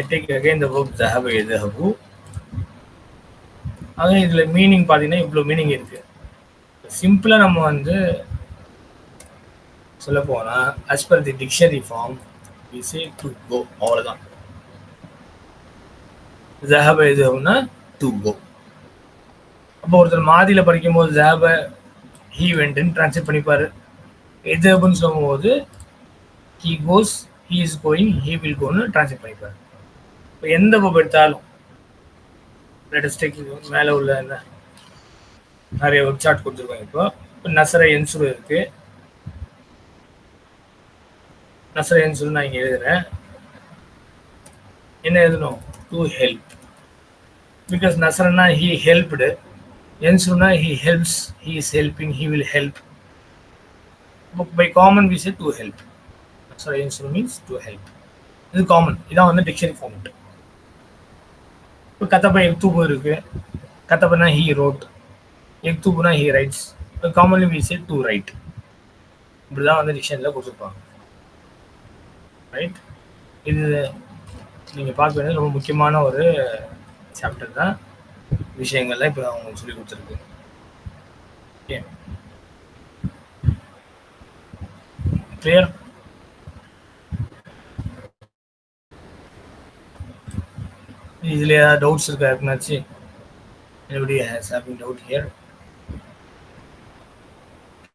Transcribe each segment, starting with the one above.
I take again the verb ஜஹபு எதஹபு ஆக இதில் மீனிங் பார்த்தீங்கன்னா இவ்வளோ மீனிங் இருக்குது சிம்பிளாக நம்ம வந்து சொல்ல போனால் as per the dictionary form is இசே to go அவ்வளோதான் ஜஹப எதுனா டு கோ அப்போ ஒருத்தர் மாதியில் படிக்கும்போது ஜஹப ஹீ வெண்ட்னு ட்ரான்ஸ்லேட் பண்ணிப்பார். எது ஹபுன்னு சொல்லும்போது he goes he is going he will கோன்னு translate பண்ணிப்பார். இப்போ எந்த பப் எடுத்தாலும் லேட்டஸ்ட் மேலே உள்ள இந்த நிறைய வெப்சார்ட் கொடுத்துருக்காங்க இப்போ. இப்போ நசர என்சுரு இருக்கு. நசர என்சுரு நான் இங்கே எழுதுறேன். என்ன எழுதணும்? டு ஹெல்ப் பிகாஸ் நசரனா he helped என்சுருனா he helps he is helping he will help by common we say to help நசர என்சுரு மீன்ஸ் டு ஹெல்ப் இது காமன் இதான் வந்து டிக்ஷனரி ஃபார்மெட் இப்போ கத்தப்பா எக்தூபு இருக்கு. கத்தப்பனா he wrote எக்தூபுனா he writes commonly we say to write இப்படிதான் வந்து டிக்ஷனில் கொடுத்துருப்பாங்க. ரைட் இது நீங்கள் பார்க்க வேண்டியது ரொம்ப முக்கியமான ஒரு சாப்டர் தான். விஷயங்கள்லாம் இப்போ அவங்களுக்கு சொல்லி கொடுத்துருக்கு ஓகே கிளியர் இதில் ஏதாவது டவுட்ஸ் இருக்கா? யாருக்குனாச்சு anybody has having doubt here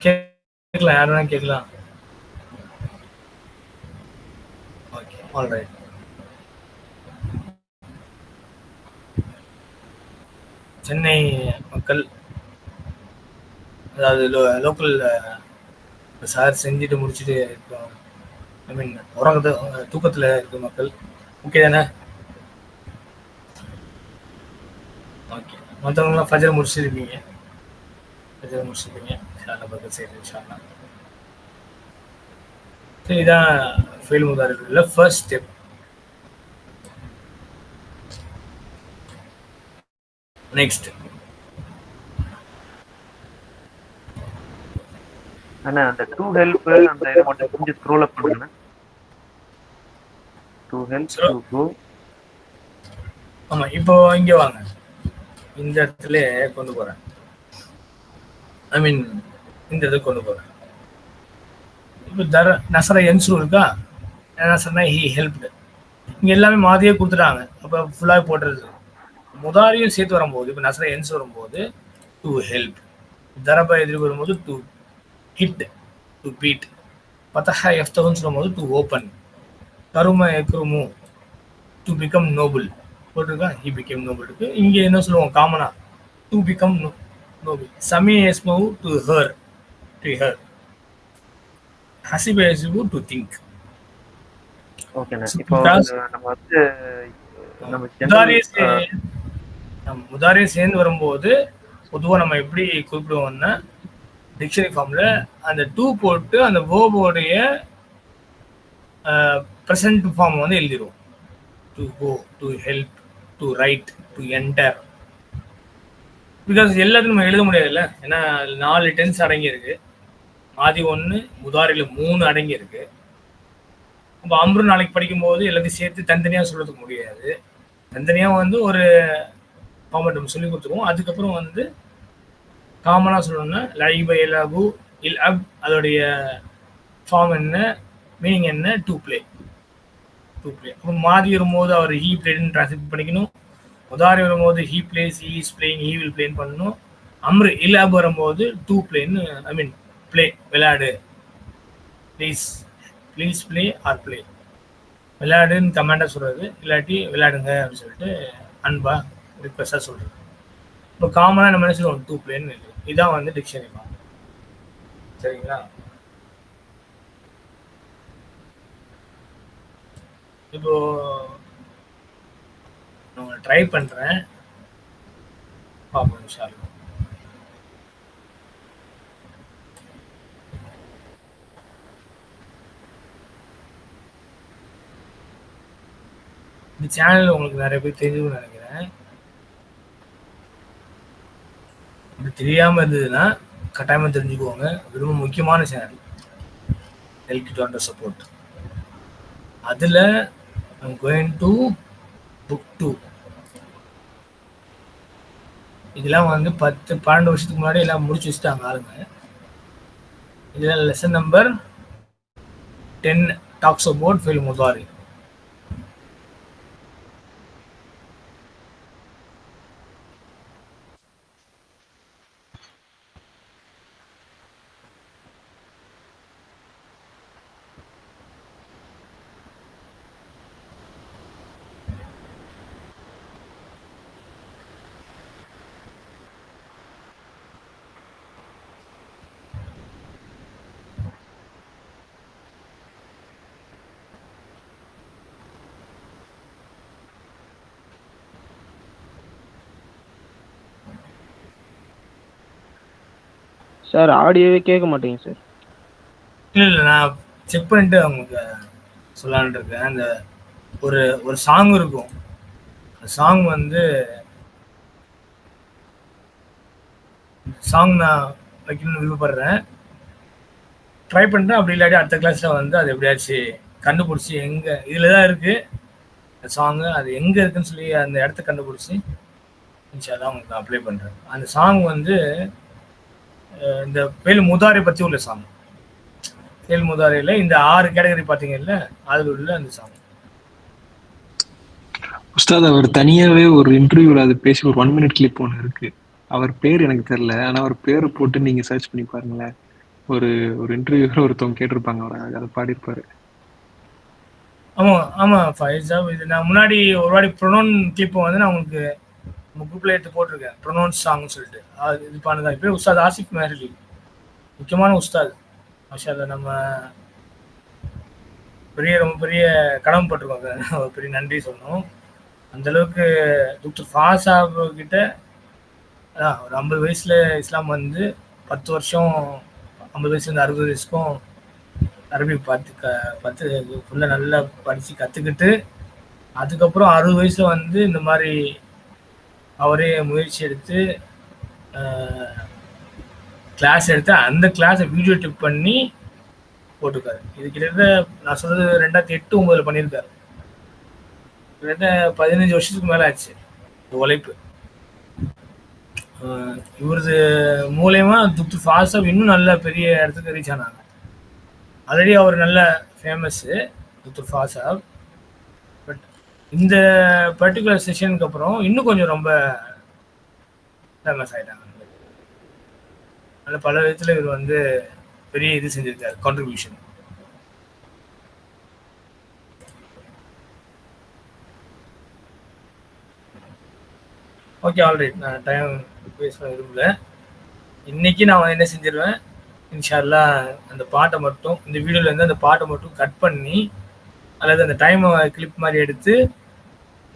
கேட்கலாம் யார் வேணால் கேட்கலாம். ஓகே ஆல் ரைட் சென்னை மக்கள் அதாவது லோக்கல் சார் செஞ்சுட்டு முடிச்சுட்டு இருக்கோம் ஐ மீன் உறங்கது தூக்கத்தில் இருக்க மக்கள். ஓகே தானே? ஓகே. மற்றவங்களாம் ஃபஜர் முடிச்சிருப்பீங்க. ஃபஜர் முடிச்சிருப்பீங்க. ஷாலா பக்கத்து சைடு ஷாலா சரி இதான் ஃபெயில் முதாரில் ஃபர்ஸ்ட் ஸ்டெப் நெக்ஸ்ட் அண்ணா அந்த டூ ஹெல்ப் அந்த இதை மட்டும் கொஞ்சம் ஸ்க்ரோல் அப் பண்ணுங்க. Two help. டூ கோ ஆமாம் இப்போ இங்கே வாங்க. இந்த இடத்துல கொண்டு போறேன். ஐ மீன் இந்த இடத்துக்கு கொண்டு போறேன். இப்போ தர நசர என்சு இருக்கா நசரனா ஹி ஹெல்ப்டு இங்கே எல்லாமே மாதிரியே கொடுத்துட்டாங்க. அப்போ ஃபுல்லாக போட்டுருது முதாரியும் சேர்த்து வரும்போது இப்போ நசர என்சு வரும்போது டு ஹெல்ப் தரபா எதிர்ப்பு வரும்போது டு ஹிட் டு பீட் பத்தஹா எஃப்தகுன்னு சொல்லும்போது டு ஓப்பன் கரும எக்ருமு டு பிகம் நோபுல் போட்டிருக்கா ஹி பிகம் நோபல் இருக்கு இங்கே என்ன சொல்லுவோம் காமனா? டு பிகம் நோபல் சமி எஸ்மவு டு ஹர் டு ஹர் ஹசிப எஸ்மு டு திங்க் முதாரியை சேர்ந்து வரும்போது பொதுவாக நம்ம எப்படி குறிப்பிடுவோம்னா டிக்ஷனரி ஃபார்மில் அந்த டூ போட்டு அந்த வேர்போடைய ப்ரெசன்ட் ஃபார்ம் வந்து எழுதிடுவோம் to go to help to write to enter because எல்லாத்தையும் நம்ம எழுத முடியாதுல்ல. ஏன்னா நாலு டென்ஸ் அடங்கியிருக்கு. ஆதி ஒன்று முதாரியில் மூணு அடங்கியிருக்கு. நம்ம அம்ரு நாளைக்கு படிக்கும்போது எல்லாத்தையும் சேர்த்து தனித்தனியாக சொல்கிறதுக்கு முடியாது. தனித்தனியாக வந்து ஒரு ஃபார்மேட் நம்ம சொல்லி கொடுத்துருவோம். அதுக்கப்புறம் வந்து காமனாக சொல்லணும்னா லைப எலாபு இல் அப் அதோடைய ஃபார்ம் என்ன மீனிங் என்ன டூ பிளே டூ ப்ளே அப்போ மாறி வரும்போது அவர் ஹீ பிளேடுன்னு ட்ரான்ஸ்லேட் பண்ணிக்கணும். உதாரி வரும்போது he plays he is playing he will plane பண்ணணும். அம்ரு இல் வரும்போது டூ பிளேன்னு ஐ மீன் ப்ளே விளையாடு. Please please play or play விளையாடுன்னு கமாண்டாக சொல்கிறது இல்லாட்டி விளையாடுங்க அப்படின்னு சொல்லிட்டு அன்பா ரிக்வஸ்டாக சொல்கிறது இப்போ காமனாக நம்ம என்ன சொல்லுவோம்? டூ பிளேன்னு இதுதான் வந்து டிக்ஷனரி சரிங்களா? இப்போ நான் ட்ரை பண்ணுறேன் பார்ப்போம் சார். இந்த சேனல் உங்களுக்கு நிறைய பேர் தெரிஞ்சுக்கணும்னு நினைக்கிறேன். இது தெரியாம இருந்ததுன்னா கட்டாயமா தெரிஞ்சுக்குவாங்க ரொம்ப முக்கியமான channel help to under support அதில் I'm going to book two இதெல்லாம் வந்து பத்து பன்னெண்டு வருஷத்துக்கு முன்னாடி எல்லாம் முடிச்சு வச்சுட்டாங்க ஆளுங்க. இதில் lesson number ten talks about fill முதாரி சார் ஆடியோவே கேட்க மாட்டேங்க சார். இல்லை இல்லை நான் செக் பண்ணிட்டு உங்களுக்கு சொல்லலான்னு இருக்கேன். அந்த ஒரு ஒரு சாங் இருக்கும். அந்த சாங் வந்து சாங் நான் வைக்கணும்னு விருப்பப்படுறேன். ட்ரை பண்ணுறேன் அப்படி இல்லாட்டி அடுத்த கிளாஸில் வந்து அது எப்படியாச்சும் கண்டுபிடிச்சி எங்கே இதில் தான் இருக்குது சாங்கு அது எங்கே இருக்குன்னு சொல்லி அந்த இடத்த கண்டுபிடிச்சி இன்ஷால்லாம் உங்களுக்கு அப்ளை பண்ணுறேன் அந்த சாங் வந்து இந்த பேல் முதாரை பற்றி உள்ள சாங் தேல் முதாரையில் இந்த ஆறு கேட்டகரி பார்த்தீங்கல்ல அதில் உள்ள அந்த சாங் உஸ்தாத் அவர் தனியாவே ஒரு இன்டர்வியூல அது பேசி ஒரு ஒன் மினிட் கிளிப் ஒன்று இருக்கு. அவர் பேர் எனக்கு தெரியல ஆனா அவர் பேரை போட்டு நீங்க சர்ச் பண்ணி பாருங்களேன். ஒரு ஒரு இன்டர்வியூல ஒருத்தவங்க கேட்டிருப்பாங்க அவர் அதை பாடியிருப்பாரு. ஆமாம் ஆமாம் ஃபைஸா இது நான் முன்னாடி ஒரு வாட்டி ப்ரொனோன் கிளிப்பை வந்து நான் உங்களுக்கு நம்ம குரூப்பில் எடுத்து போட்டிருக்கேன். ப்ரொனவுன்ஸ் சாங்னு சொல்லிட்டு. அது இது பண்ணதான் இப்போ உஸ்தாத் ஆசிஃப் மேரலி முக்கியமான உஸ்தாத். மாஷா நம்ம பெரிய ரொம்ப பெரிய கடமைப்பட்டிருக்கோம் ஒரு பெரிய நன்றி சொல்லணும். அந்த அளவுக்கு டாக்டர் ஃபாசாப் கிட்ட அதான் ஒரு ஐம்பது வயசுல இஸ்லாம் வந்து பத்து வருஷம் ஐம்பது வயசுலேருந்து அறுபது வயசுக்கும் அரபி பார்த்து க பத்து ஃபுல்லாக நல்லா படித்து கற்றுக்கிட்டு அதுக்கப்புறம் அறுபது வயசில் வந்து இந்த மாதிரி அவரே முயற்சி எடுத்து கிளாஸ் எடுத்து அந்த கிளாஸை வீடியோ டிப் பண்ணி போட்டிருக்காரு. இது கிட்டத்தட்ட நான் சொல்றது ரெண்டாயிரத்தி எட்டு ஒன்பதுல பண்ணியிருக்காரு. கிட்டத்தட்ட பதினஞ்சு வருஷத்துக்கு மேலே ஆச்சு உழைப்பு. இவரது மூலயமா துப்து ஃபாஸ்டாக இன்னும் நல்ல பெரிய இடத்துக்கு ரீச் ஆனாங்க. ஆல்ரெடி அவர் நல்ல ஃபேமஸ்ஸு துப்து ஃபாசாப் இந்த பர்டிகுலர் செஷனுக்கு அப்புறம் இன்னும் கொஞ்சம் ரொம்ப ஃபேமஸ் ஆயிட்டாங்க. அதில் பல விதத்தில் இவர் வந்து பெரிய இது செஞ்சிருக்காரு கான்ட்ரிபியூஷன் ஓகே ஆல்ரைட் நான் டைம் வேஸ்ட் பண்ண விரும்பல. இன்னைக்கு நான் என்ன செஞ்சிருவேன்? இன்ஷால்லா அந்த பாட்டை மட்டும் இந்த வீடியோல இருந்து அந்த பாட்டை மட்டும் கட் பண்ணி அல்லது அந்த டைமை கிளிப் மாதிரி எடுத்து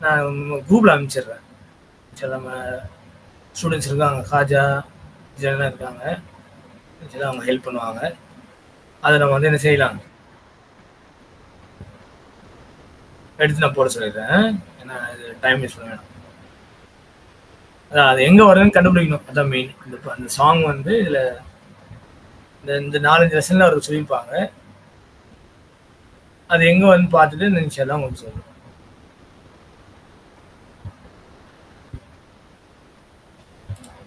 நான் குரூப்பில் அனுப்பிச்சிடுறேன். சில நம்ம ஸ்டூடெண்ட்ஸ் இருக்காங்க. காஜா ஜெனா இருக்காங்க. சரி அவங்க ஹெல்ப் பண்ணுவாங்க. அதை நம்ம வந்து என்ன செய்யலாம்? எடுத்து நான் போட சொல்லிடுறேன். ஏன்னா இது டைம் வேஸ்ட் பண்ண வேணும். அதான் அது எங்கே வருதுன்னு கண்டுபிடிக்கணும். அதான் மெயின் இந்த அந்த சாங் வந்து இதில் இந்த இந்த நாலஞ்சு லெசனில் அவருக்கு சொல்லியிருப்பாங்க. அது எங்கே வந்து பார்த்துட்டு இந்த நிமிஷம் உங்களுக்கு சொல்லுவேன்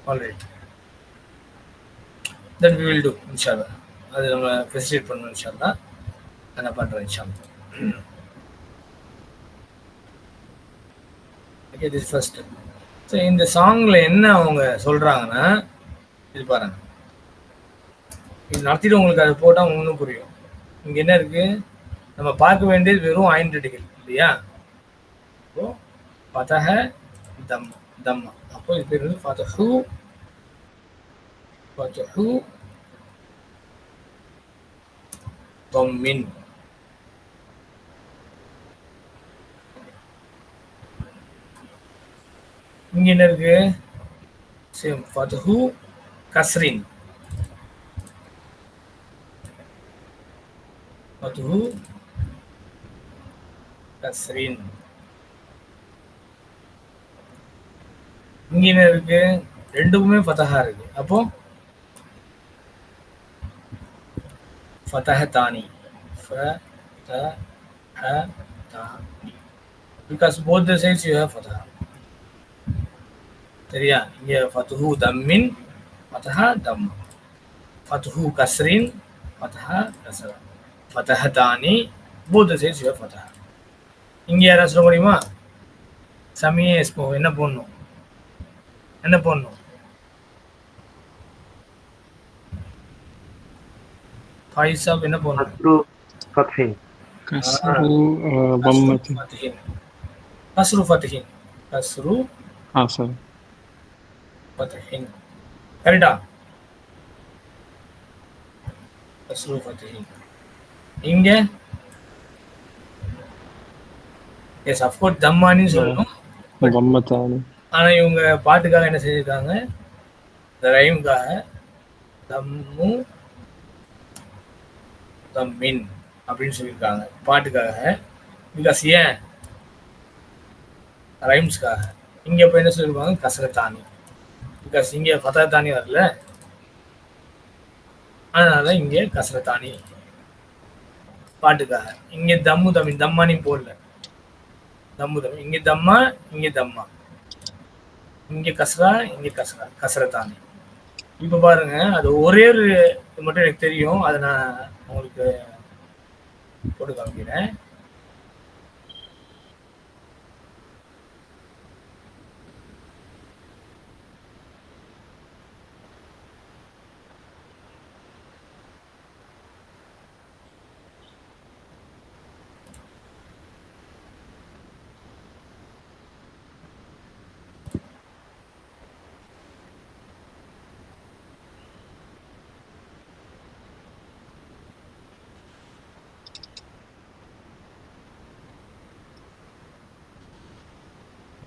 alright that we will do இன்ஷால்லா அது நம்ம ஃபெசிலிட்டேட் பண்ணணும் இன்ஷால்லா அதை நான் பண்ணுறேன் இன்ஷால்லா ஓகே திஸ் ஃபர்ஸ்ட் ஸோ இந்த சாங்கில் என்ன அவங்க சொல்கிறாங்கன்னா இது பாருங்க. இது நடத்திட்டு உங்களுக்கு அது போட்டால் ஒன்றும் புரியும். இங்கே என்ன இருக்குது நம்ம பார்க்க வேண்டியது வெறும் ஐடென்டிகள் இல்லையா? அப்போ பதஹ தம் தம்மா. அப்போ இது பேர் வந்து ஃபதஹு ஃபதஹு தொம்மின். இங்க என்ன இருக்கு? சேம் ஃபதஹு கஸ்ரின். ஃபதஹு கஸ்ரின் இங்க என்ன இருக்கு? ரெண்டுக்குமே ஃபதஹா இருக்கு. அப்போ ஃபதஹ தானி ஃப த ஹ தானி because both the sides you have ஃபதஹா. சரியா? இங்கே ஃபத்துஹு தம்மின் ஃபதஹா தம். ஃபத்துஹு கஸ்ரின் ஃபதஹா கஸ்ரா. ஃபதஹதானி both the sides you have ஃபதஹா. இங்கே யாராவது சொல்ல முடியுமா சமியே எஸ்போ. என்ன போடணும்? என்ன போடணும்? ஃபைசாப் என்ன போடணும்? கஸ்ரு ஃபத்ஹின் கஸ்ரு ஆ சார். ஃபத்ஹின் கரெக்டா? கஸ்ரு ஃபத்ஹின் இங்க? எஸ் அஃப்கோர்ஸ் தம்மானின்னு சொல்லணும். ஆனா இவங்க பாட்டுக்காக என்ன செஞ்சிருக்காங்க? இந்த ரைமுக்காக தம்மு தம்மின் அப்படின்னு சொல்லியிருக்காங்க. பாட்டுக்காக. பிகாஸ் ஏன் ரைம்ஸ்க்காக இங்க போய் என்ன சொல்லியிருப்பாங்க கசரத்தானி பிகாஸ் இங்க ஃபதாத்தானி வரல. அதனால இங்க கசரத்தானி பாட்டுக்காக. இங்க தம்மு தமிழ் தம்மானி போடல. தம்மு தம் இங்க தம்மா இங்கே தம்மா. இங்க கசரா இங்கே கசரா கசரத்தானே இப்ப பாருங்க அது ஒரே ஒரு இது மட்டும் எனக்கு தெரியும். அதை நான் உங்களுக்கு போட்டு காமிக்கிறேன்.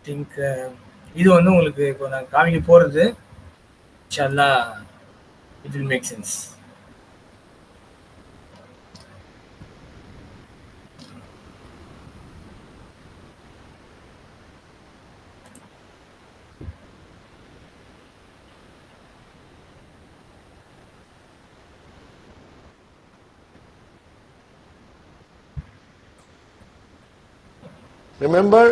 திங்க் uh, இது வந்து உங்களுக்கு இப்போ நான் காமிக்க போகிறது இன்ஷால்லா it will make sense Remember,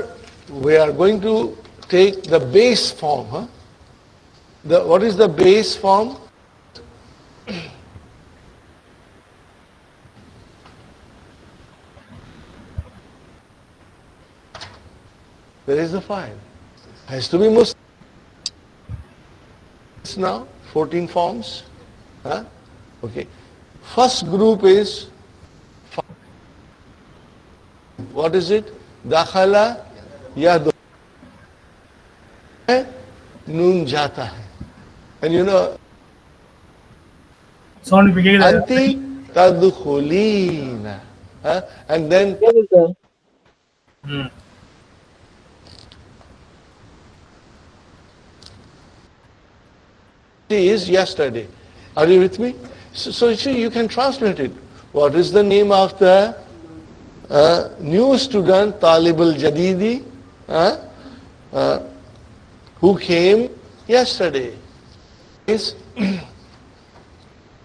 we are going to take the base form. Huh? The, what is the base form? There is the file. Has to be Muslim. Now 14 forms. Huh? Okay. First group is what is it? Dakhala यह दो नून जाता है। And you know अंति तदखुलीना and then is yesterday. Are you with me? So, so see, you can translate it. What is the name of the uh, new student talib al jadidi? uh, who came yesterday is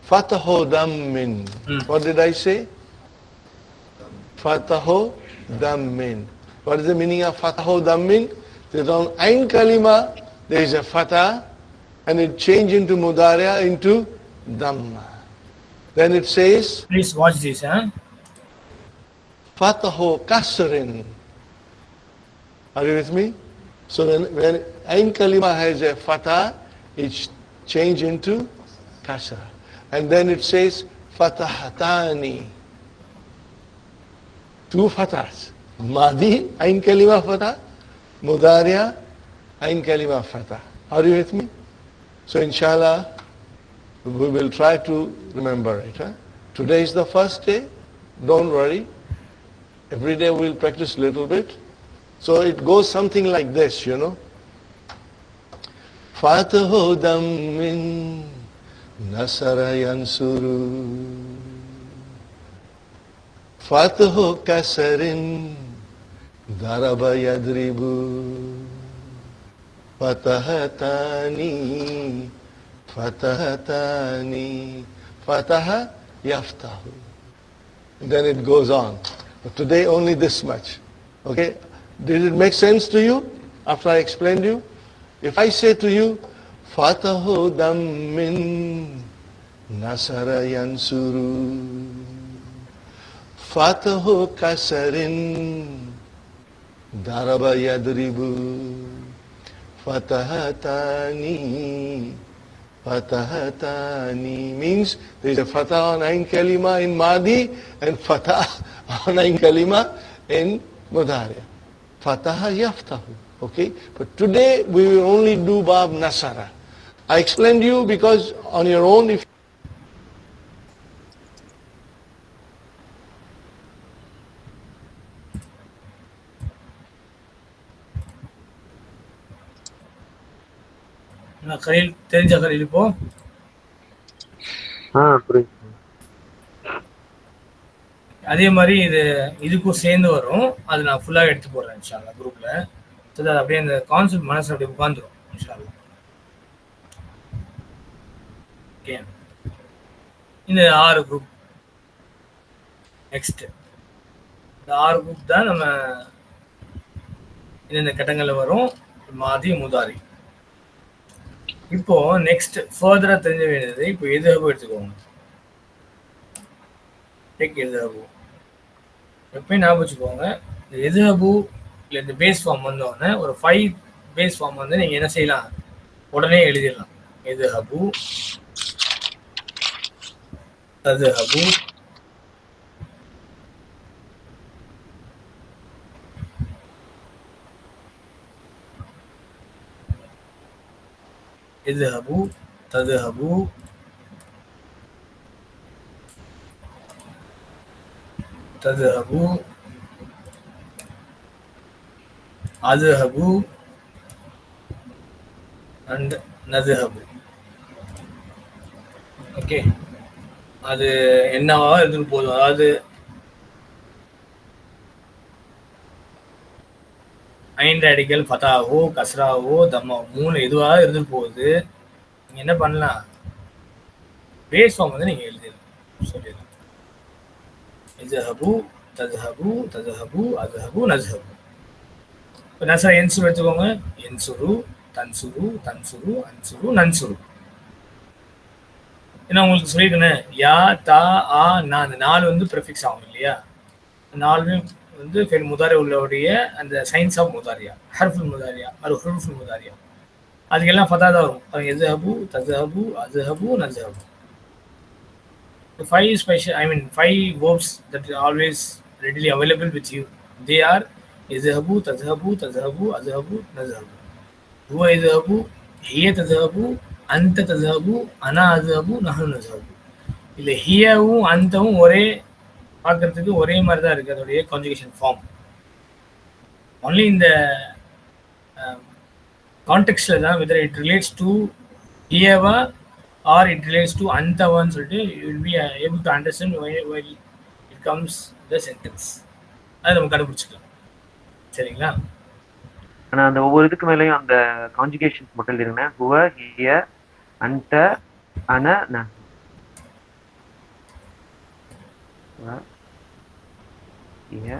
Fataho Dammin. Hmm. What did I say? Fataho Dammin. What is the meaning of Fataho Dammin? That on Ain Kalima there is a Fatah and it changes into Mudaria into Dhamma. Then it says. Please watch this, huh? Fataho Kasrin. Are you with me? So when, when Ain Kalima has a Fatah, it's changed into Kasra. And then it says Fatahatani. Two Fatahs. Madi, Ain Kalima Fatah. Mudaria, Ain Kalima Fatah. Are you with me? So inshallah, we will try to remember it. Huh? Today is the first day. Don't worry. Every day we'll practice a little bit. So it goes something like this, you know. Fatahu dammin nasara yansuru Fatahu kasarin daraba yadribu Fatahatani Fatahatani Fataha yaftahu then it goes on. But today only this much. Okay? Did it make sense to you after I explained you? If I say to you, Fatahu dammin nasara yansuru, Fatahu kasarin daraba yadribu, Fatahatani Fatahatani means there is a fatah on Ain Kalima in Madi and fatah on Ain Kalima in Mudariya. Fataha yaftahu. Okay? But today we will only do Bab Nasara. I explained you because on your own if நான் கலில் தெரிஞ்ச கலில் இப்போ ஆ புரியுது அதே மாதிரி இது இதுக்கும் சேர்ந்து வரும். அது நான் ஃபுல்லாக எடுத்து போடுறேன் இன்ஷால்லா குரூப்பில் ஸோ அது அப்படியே அந்த கான்செப்ட் மனசு அப்படியே உட்காந்துரும் இன்ஷால்லா ஓகே இந்த ஆறு குரூப் நெக்ஸ்ட் இந்த ஆறு குரூப் தான் நம்ம இந்தந்த கட்டங்களில் வரும்? மாதி முதாரி. இப்போ நெக்ஸ்ட் ஃபர்தரா தெரிஞ்ச வேண்டியது இப்போ எதுஹபு எடுத்துக்கோங்க டேக் எதுஹபு எப்பயும் ஞாபகம் வச்சுக்கோங்க இந்த எதுஹபு இல்லை இந்த பேஸ் ஃபார்ம் வந்தோடனே ஒரு ஃபைவ் பேஸ் ஃபார்ம் வந்து நீங்கள் என்ன செய்யலாம் உடனே எழுதிடலாம் எதுஹபு ததுஹபு اذهبوا تذهبوا تذهبوا أذهبوا and نذهب ஓகே அது என்னவா இருந்துட்டு போதும் அதாவது ஐந்து அடிகள் ஃபதாவோ கஸ்ராவோ தம்மா மூணு எதுவாக இருந்துட்டு போகுது நீங்க என்ன பண்ணலாம் பேஸ் ஃபார்ம் வந்து நீங்க எழுதிடலாம் சொல்லிடலாம் இஜஹபு தஜஹபு தஜஹபு அஜஹபு நஜஹபு. இப்போ நசரா என்சுரு எடுத்துக்கோங்க. என்சுரு தன்சுரு தன்சுரு அன்சுரு நன்சுரு ஏன்னா உங்களுக்கு சொல்லியிருக்கேன் யா தா ஆ நான் அந்த நாலு வந்து ப்ரிஃபிக்ஸ் ஆகும் இல்லையா? நாலுமே வந்து ஃபெல் முதாரி உள்ளவுடைய அந்த சயின்ஸ் ஆஃப் முதாரியா? ஹர்ஃபுல் முதாரியா? அது ஹுருஃபுல் முதாரியா? அதுக்கெல்லாம் ஃபதா தான் வரும் அது அஜஹபு நஜஹபு. Five special I mean five verbs that always readily available with you they are எதுஹபு தஜஹபு தஜஹபு அஜஹபு நஜஹபு ஹுவ எதுஹபு ஹிய தஜஹபு அந்த தஜஹபு அனா அஜஹபு நஹனு நஜஹபு இல்லை ஹியவும் அந்தவும் ஒரே பார்க்கறதுக்கு ஒரே மாதிரி தான் இருக்குது அதோடைய கான்ஜுகேஷன் ஃபார்ம் ஒன்லி இந்த கான்டெக்ட்ல தான் வெதர் இட் ரிலேட்ஸ் டு ஹியவா ஆர் இட் ரிலேட்ஸ் டு அந்தவன் சொல்லிட்டு you will be able to understand while it comes the sentence அதை நம்ம கண்டுபிடிச்சிக்கலாம். சரிங்களா? ஆனால் அந்த ஒவ்வொரு இதுக்கு மேலேயும் அந்த கான்ஜுகேஷன்ஸ் மட்டும் எழுதிருங்க ஹுவ ஹிய அந்த அன ந. ஹிய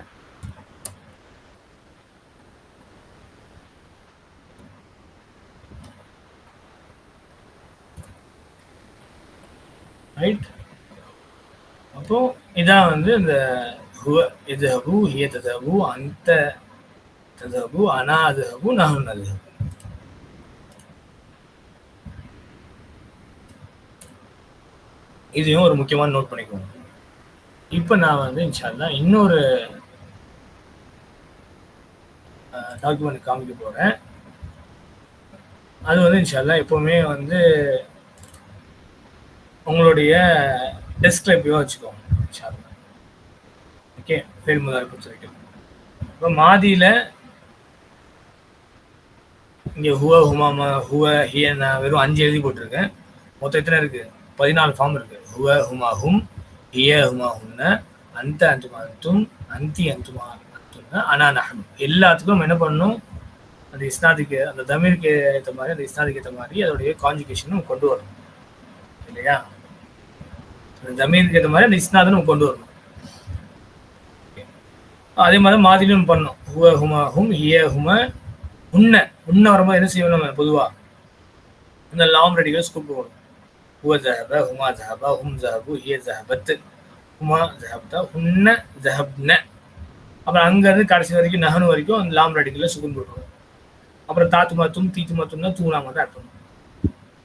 ரைட் அப்போ இதான் வந்து இந்த இது எதுஹபு ஹிய ததஹபு அந்த ததஹபு அனா அதுஹபு நஹுன் அதுஹபு இதையும் ஒரு முக்கியமான நோட் பண்ணிக்கோங்க. இப்போ நான் வந்து இன்ஷால்லா இன்னொரு டாக்குமெண்ட் காமிக்க போகிறேன் அது வந்து இன்ஷால்லா எப்போவுமே வந்து உங்களுடைய டெஸ்க்ல வச்சுக்கோங்க. இன்ஷால்லா ஓகே ஃபெயில் முதல் பொறுத்த இப்போ மாதியில் இங்கே ஹுவ ஹுமாமா ஹுவ ஹிய நான் வெறும் அஞ்சு எழுதி போட்டிருக்கேன். மொத்தம் எத்தனை இருக்கு? பதினாலு ஃபார்ம் இருக்கு. ஹுவ ஹுமா ஹும் ஹிய ஹுமா ஹும்ன அந்த அந்துமா அந்தும் அந்தி அந்துமா அந்தும்னா அனா நஹனு. எல்லாத்துக்கும் என்ன பண்ணணும்? அந்த இஸ்னாதுக்கு அந்த தமிழுக்கு ஏற்ற மாதிரி அந்த இஸ்னாதுக்கு ஏற்ற மாதிரி அதோடைய கான்ஜுகேஷன் கொண்டு வரணும். இல்லையா? ஜமீனுக்கு ஏற்ற மாதிரி அந்த கொண்டு வரணும். அதே மாதிரி மாதிரியும் பண்ணணும். ஹுவ ஹுமா ஹும் ஹிய ஹும உன்ன. உன்ன வரும்போது என்ன செய்வோம் நம்ம பொதுவா? இந்த லாம் ரெடிகல்ஸ் கூப்பிடுவோம் ஹுவ ஜஹப ஹுமா ஜஹபா ஹும் ஜஹபு ஹிய ஜஹபத் ஹுமா ஜஹப்தா ஹுன்ன ஜஹப்ன. அப்புறம் அங்கேருந்து கடைசி வரைக்கும் நகனு வரைக்கும் அந்த லாம் ரெடிகலில் சுகுன் போட்டுருவோம் அப்புறம் தாத்து மாத்தும் தீத்து மாத்தும்னா தூணா மட்டும் அர்த்தம்.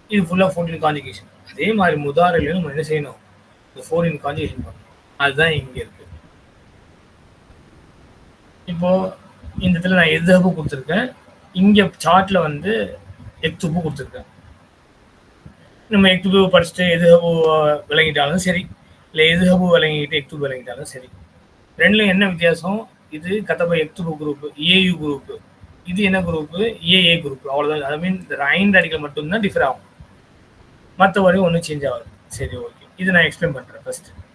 இது ஃபுல்லாக ஃபோர்டின் கான்ஜுகேஷன் அதே மாதிரி முதாரிலையும் நம்ம என்ன செய்யணும்? இந்த ஃபோர்டீன் கான்ஜுகேஷன் பண்ணணும். அதுதான் இங்கே இருக்கு. இப்போ இந்த இடத்துல நான் எதுஹபு கொடுத்துருக்கேன்? இங்கே சார்ட்ல வந்து எக்துப்பு கொடுத்துருக்கேன்? நம்ம எக்துப்பு படிச்சுட்டு எதுஹபு விளங்கிட்டாலும் சரி. இல்லை எதுஹபு விளங்கிட்டு எக்துப்பு விளங்கிட்டாலும் சரி. ரெண்டுலையும் என்ன வித்தியாசம்? இது கதப எக்துப்பு குரூப் ஏயு குரூப் இது என்ன குரூப் ஏஏ குரூப் அவ்வளோதான் ஐ மீன் இந்த ஐந்து அடிக்கல் மட்டும்தான் டிஃபர் ஆகும். மற்றபடி ஒன்றும் சேஞ்ச் ஆகாது. சரி ஓகே இது நான் எக்ஸ்பிளைன் பண்ணுறேன் ஃபர்ஸ்ட்